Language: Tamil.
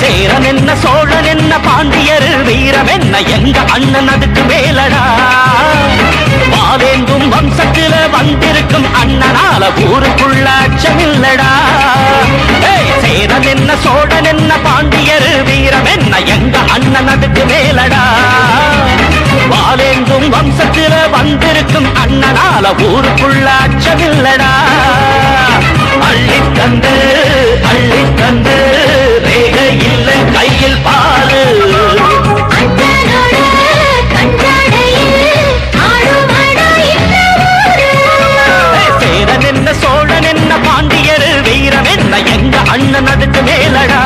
சேரன் என்ன சோழன் என்ன பாண்டியர் வீரம் என்ன எங்க அண்ணன் அதுக்கு மேலடா? வாவேந்தும் வம்சத்தில வந்திருக்கும் அண்ணனால ஊருக்குள்ள அச்சமில்லடா சேரன் என்ன சோழன் என்ன பாண்டியர் வீரம் என்ன எங்க அண்ணன் அதுக்கு மேலடா? வாலேந்தும் வம்சத்தில வந்திருக்கும் அண்ணனால ஊருக்குள்ள அச்சமில்லடா నదికి మేలడా